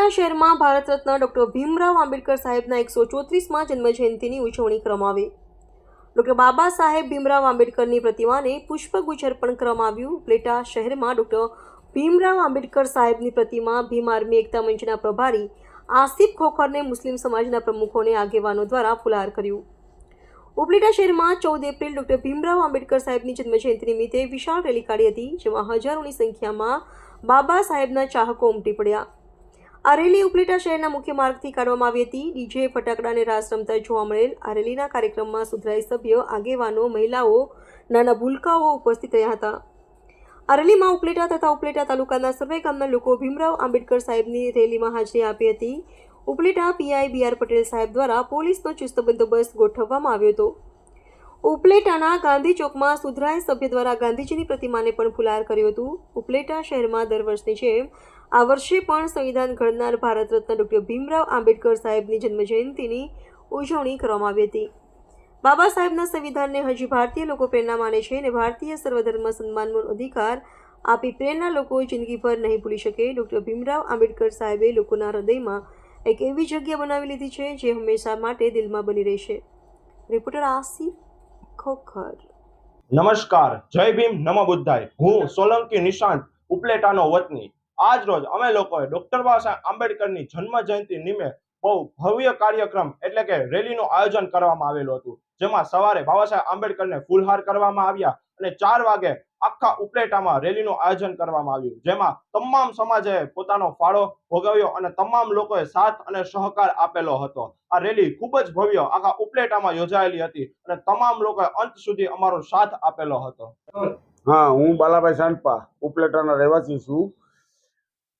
ઉપલેટા શહેરમાં ભારત રત્ન ડૉક્ટર ભીમરાવ આંબેડકર સાહેબના એકસો ચોત્રીસમાં જન્મજયંતિની ઉજવણી કરવામાં આવી. ડોક્ટર બાબા સાહેબ ભીમરાવ આંબેડકરની પ્રતિમાને પુષ્પગુચ્છ અર્પણ કરવામાં આવ્યું ઉપલેટા શહેરમાં ડૉક્ટર ભીમરાવ આંબેડકર સાહેબની પ્રતિમા ભીમ આર્મી એકતા મંચના પ્રભારી આસિફ ખોખરને મુસ્લિમ સમાજના પ્રમુખોને આગેવાનો દ્વારા ફુલાર કર્યું. ઉપલેટા શહેરમાં ચૌદ એપ્રિલ ડૉક્ટર ભીમરાવ આંબેડકર સાહેબની જન્મજયંતિ નિમિત્તે વિશાળ રેલી કાઢી હતી, જેમાં હજારોની સંખ્યામાં બાબા સાહેબના ચાહકો ઉમટી પડ્યા. આ રેલી ઉપલેટા શહેરના મુખ્ય માર્ગથી કાઢવામાં આવી હતી. ડીજે, ફટાકડા અને રાસ રમતા જોવા મળેલ આ રેલીના કાર્યક્રમમાં સુધરાઈ સભ્ય, આગેવાનો, મહિલાઓ નાના ભૂલકાઓ ઉપસ્થિત રહ્યા હતા. આ રેલીમાં ઉપલેટા તથા ઉપલેટા તાલુકાના સર્વે ગામના લોકો ભીમરાવ આંબેડકર સાહેબની રેલીમાં હાજરી આપી હતી. Upleta PI B R Patel સાહેબ દ્વારા પોલીસનો ચુસ્ત બંદોબસ્ત ગોઠવવામાં આવ્યો હતો. ઉપલેટાના ગાંધી ચોકમાં સુધરાય સભ્ય દ્વારા ગાંધીજીની પ્રતિમાને પણ ફુલાર કર્યું હતું. ઉપલેટા શહેરમાં દર વર્ષની જેમ આ વર્ષે પણ સંવિધાન ઘડનાર ભારત રત્ન ડોક્ટર ભીમરાવ આંબેડકર સાહેબની જન્મજયંતિની ઉજવણી કરવામાં આવી હતી. બાબા સાહેબના સંવિધાનને હજી ભારતીય લોકો પ્રેરણા માને છે અને ભારતીય સર્વધર્મ સન્માનનો અધિકાર આપી પ્રેરણા લોકો જિંદગીભર નહીં ભૂલી શકે. ડૉક્ટર ભીમરાવ આંબેડકર સાહેબે લોકોના હૃદયમાં એક એવી જગ્યા બનાવી લીધી છે જે હંમેશા માટે દિલમાં બની રહેશે. રિપોર્ટર આસિફ ખોખર. નમસ્કાર. જય ભીમ નમો બુદ્ધાય. હું સોલંકી નિશાંત ઉપલેટાનો વતની આજ રોજ અમે લોકોએ ડોક્ટર બાબા આંબેડકરની જન્મ જયંતિ નિમિત્તે બહુ ભવ્ય કાર્યક્રમ એટલે કે રેલીનું આયોજન કરવામાં આવેલું હતું. જેમાં સવારે બાબા સાહેબ આંબેડકરને ફૂલહાર કરવામાં આવ્યા અને ચાર વાગે આખા ઉપલેટામાં રેલીનું આયોજન કરવામાં આવ્યું. જેમાં તમામ સમાજે પોતાનો ફાળો ભોગવ્યો અને તમામ લોકોએ સાથ અને સહકાર આપેલો હતો. આ રેલી ખૂબ જ ભવ્ય આખા ઉપલેટામાં યોજાયેલી હતી અને તમામ લોકોએ અંત સુધી અમારો સાથ આપેલો હતો. હા, હું બાલાભાઈ સાંડપા, ઉપલેટાનો રહેવાસી છું.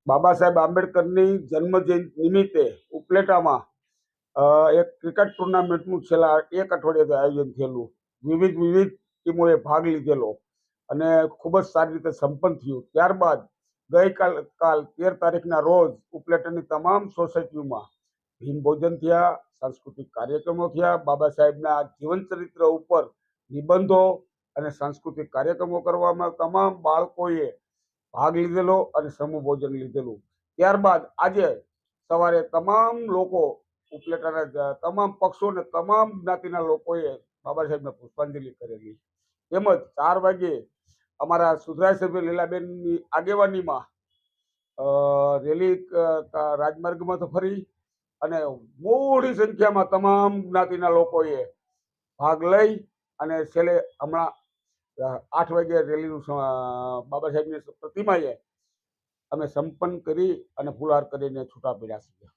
બાબા સાહેબ આંબેડકરની જન્મજયંતિ નિમિત્તે ઉપલેટામાં એક ક્રિકેટ ટુર્નામેન્ટનું છેલ્લા એક અઠવાડિયાથી આયોજન થયેલું. વિવિધ વિવિધ ટીમોએ ભાગ લીધેલો અને ખૂબ જ સારી રીતે સંપન્ન થયું. ત્યારબાદ ગઈકાલ, કાલ તેર તારીખના રોજ ઉપલેટાની તમામ સોસાયટીઓમાં ભીમભોજન થયા, સાંસ્કૃતિક કાર્યક્રમો થયા. બાબા સાહેબના જીવન ચરિત્ર ઉપર નિબંધો અને સાંસ્કૃતિક કાર્યક્રમો કરવામાં તમામ બાળકોએ ભાગ લીધેલો અને સમૂહ ભોજન લીધેલું. ત્યારબાદ આજે સવારે તમામ લોકો ઉપલેટાના તમામ પક્ષો અને તમામ જ્ઞાતિના લોકોએ બાબા સાહેબને પુષ્પાંજલિ કરેલી. તેમજ ચાર વાગે અમારા સુધરાય સભ્ય લીલાબેનની આગેવાનીમાં રેલી રાજમાર્ગમાં તો ફરી અને મોટી સંખ્યામાં તમામ જ્ઞાતિના લોકોએ ભાગ લઈ અને છેલ્લે હમણાં આઠ વાગે રેલીનું બાબા સાહેબની પ્રતિમાએ અમે સંપન્ન કરી અને ફુલહાર કરીને છૂટા પડ્યા છીએ.